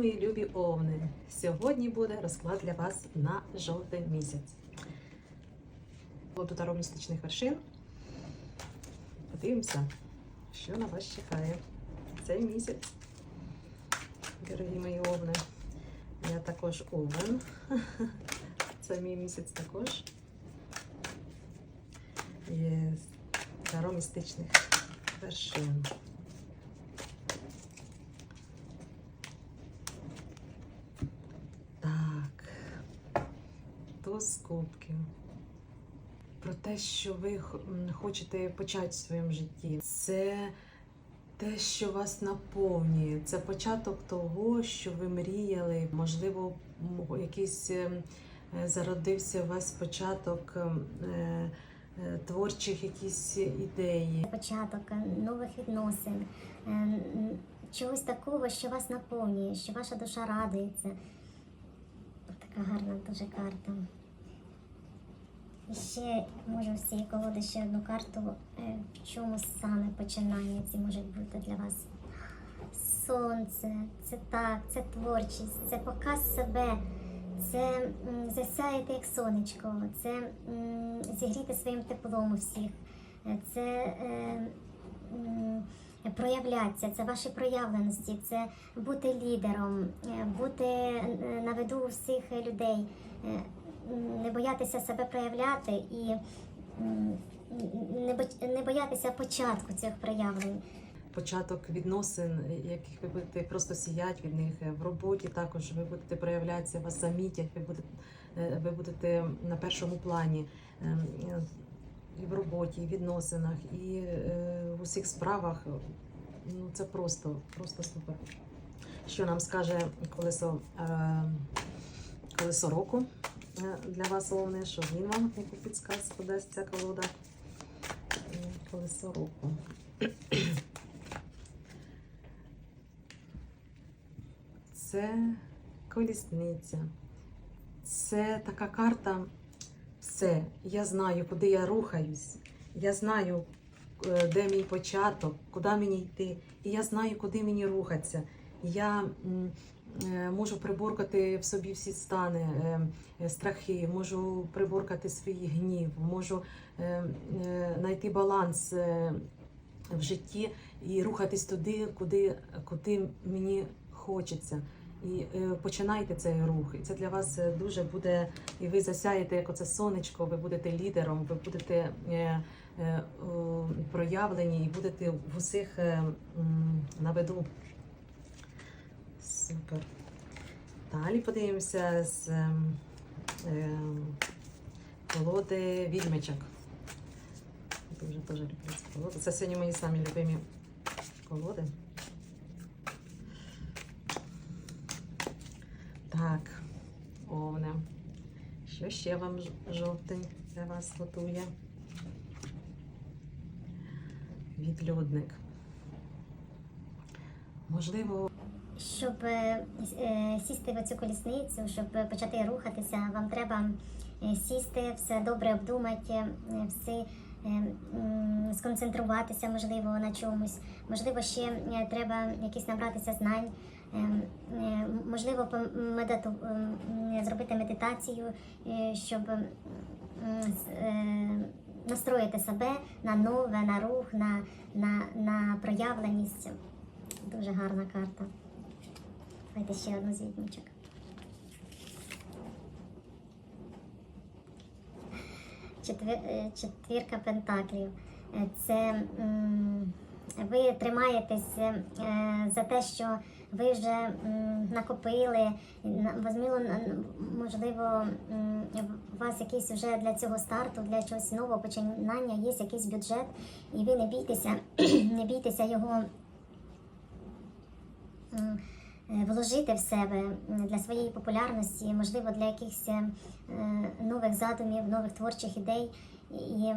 мої любі овни! Сьогодні буде розклад для вас на жовтий місяць. До таро містичних вершин. Подивимося, що на вас чекає цей місяць. Дорогі мої овни. Я також овен. Це мій місяць також. Є таро вершин. Так. Туз кубків. Про те, що ви хочете почати в своєму житті. Це те, що вас наповнює. Це початок того, що ви мріяли. Можливо, якийсь ем, е, зародився у вас початок е, е, творчих якісь ідеї. початок е, нових відносин, е, чогось такого, що вас наповнює, що ваша душа радується. Така гарна дуже карта. І ще можу з цієї колоди ще одну карту, е, в чому саме починання ці можуть бути для вас. Сонце, це так, це творчість, це показ себе, це засяяти як сонечко, це зігріти своїм теплом у всіх. Е, це е, м, проявляться, це ваші проявленості, це бути лідером, бути на виду у всіх людей, не боятися себе проявляти і не боятися початку цих проявлень. початок відносин, яких ви будете просто сіяти від них в роботі. Також ви будете проявлятися, вас замітять, ви будете, е, ви будете на першому плані ем, і в роботі, і в відносинах, і е, в усіх справах. Ну це просто, просто супер. Що нам скаже колесо, е, колесо року для вас, Овне, що він вам яку підсказку дасть ця колода. Е, Колесо року. Це колісниця. Це така карта. Все. Я знаю, куди я рухаюсь. Я знаю, е, де мій початок, куди мені йти. І я знаю, куди мені рухатися. Я е, можу приборкати в собі всі стани, е, е, страхи, можу приборкати свій гнів, можу е, е, знайти баланс е, в житті і рухатись туди, куди, куди мені хочеться. І е, починайте цей рух. І це для вас е, дуже буде, і ви засяєте як оце сонечко, ви будете лідером, ви будете е, е, проявлені і будете в усіх е, на виду. Супер. Далі подивимося з ем, ем, колоди відьмичок. Дуже теж люблю цю колоду. Це сьогодні мої самі любимі колоди. Так, овне. Що ще вам жовтень для вас готує? Відлюдник. Можливо, Щоб е, е, сісти в цю колісницю, щоб почати рухатися, вам треба е, сісти, все добре обдумати, все сконцентруватися, можливо, на чомусь. Можливо, ще треба якісь набратися знань. Можливо, помедиту... м, зробити медитацію, щоб настроїти себе на нове, на рух, на, на, на проявленість. Дуже гарна карта. Давайте ще одну з. Е, четвірка пентаклів. Е, Це ви тримаєтесь е, за те, що ви вже накопили, возміло, можливо, у вас якийсь вже для цього старту, для чогось нового починання є якийсь бюджет, і ви не бійтеся, не бійтеся його вложити в себе для своєї популярності, можливо, для якихось е, нових задумів, нових творчих ідей. І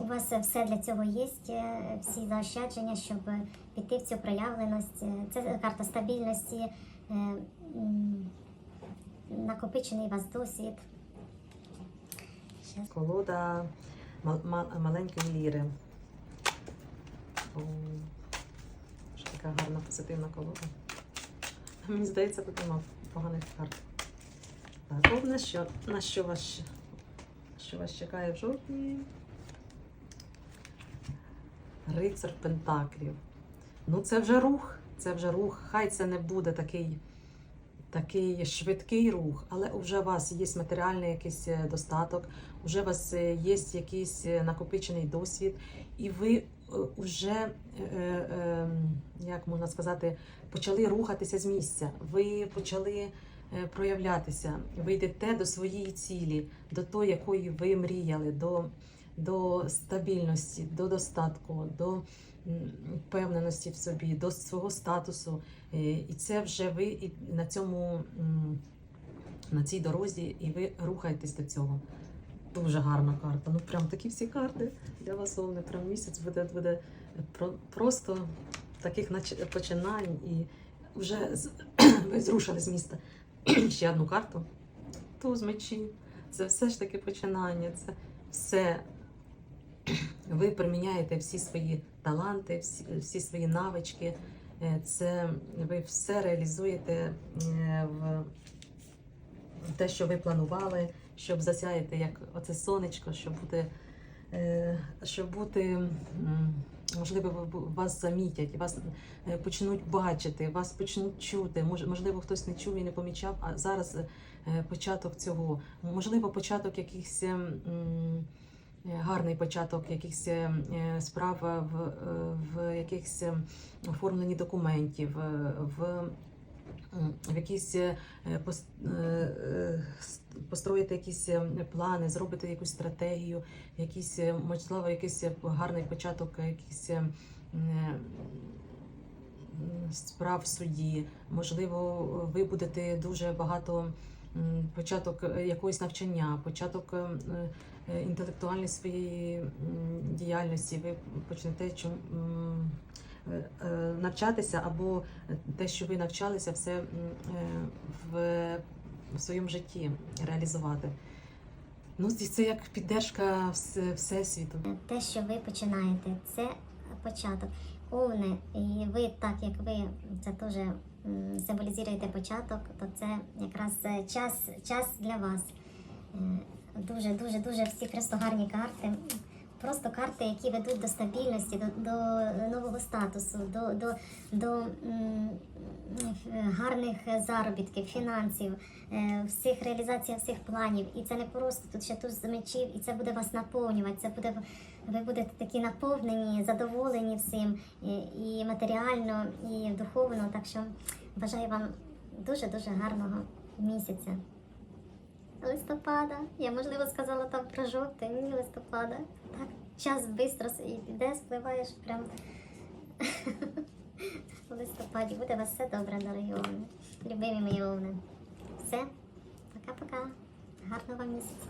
у вас все для цього є, е, всі заощадження, щоб піти в цю проявленість. Е, Це карта стабільності, е, накопичений вас досвід. Колода мал- маленької ліри. О, така гарна позитивна колода. Мені здається, тут нема поганих карт. Головне, що на що вас, що вас чекає в жовтні? Рицар Пентаклів. Ну, це вже рух. Це вже рух. Хай це не буде такий, такий швидкий рух, але вже у вас є матеріальний якийсь е, достаток, вже у вас е, є якийсь е, накопичений досвід, і ви вже, е, е, як можна сказати, почали рухатися з місця. Ви почали е, проявлятися, ви йдете до своєї цілі, до тої, якої ви мріяли, до, до стабільності, до достатку, до впевненості в собі, до свого статусу. І це вже ви і на цьому на цій дорозі, і ви рухаєтесь до цього. Дуже гарна карта. Ну прям такі всі карти для вас головне. Прям місяць буде, буде про, просто таких починань і вже з, ви зрушили з міста. Ще одну карту. Туз мечі. Це все ж таки починання. Це все. Ви приміняєте всі свої таланти, всі, всі свої навички. Е, Це ви все реалізуєте е, в те, що ви планували, щоб засяяти як оце сонечко, щоб бути, е, щоб бути, можливо, вас замітять, вас е, почнуть бачити, вас почнуть чути. Можливо, хтось не чув і не помічав, а зараз е, початок цього. Можливо, початок якихось. Гарний початок якихось справ в, в якихось оформленні документів, в, в якісь е, е, е, построїти якісь плани, зробити якусь стратегію, якісь, можливо, якийсь гарний початок, м, справ в суді. Можливо, ви будете дуже багато початок якогось навчання, початок інтелектуальної своєї діяльності. Ви почнете чим. Е, Навчатися або те, що ви навчалися, все е, в, своєму житті реалізувати. Ну, це як піддержка всесвіту. Те, що ви починаєте, це початок. Овни, і ви, так як ви це м, символізуєте початок, то це якраз е, час, час для вас. Дуже, дуже, дуже всі просто гарні карти. Просто карти, які ведуть до стабільності, до, до нового статусу, до, до, до гарних заробітків, фінансів, е, всіх реалізація всіх планів. І це не просто тут ще туз мечів, і це буде вас наповнювати. Це буде ви будете такі наповнені, задоволені всім і матеріально, і духовно. Так що бажаю вам дуже дуже гарного місяця. Листопада. Я можливо сказала там про жовтий, ні листопада. Так, час швидко йде, спливаєш прям. У листопаді буде вас все добре, дорогі овни. Любимі мої овни. Все, пока-пока. Гарного вам місяця.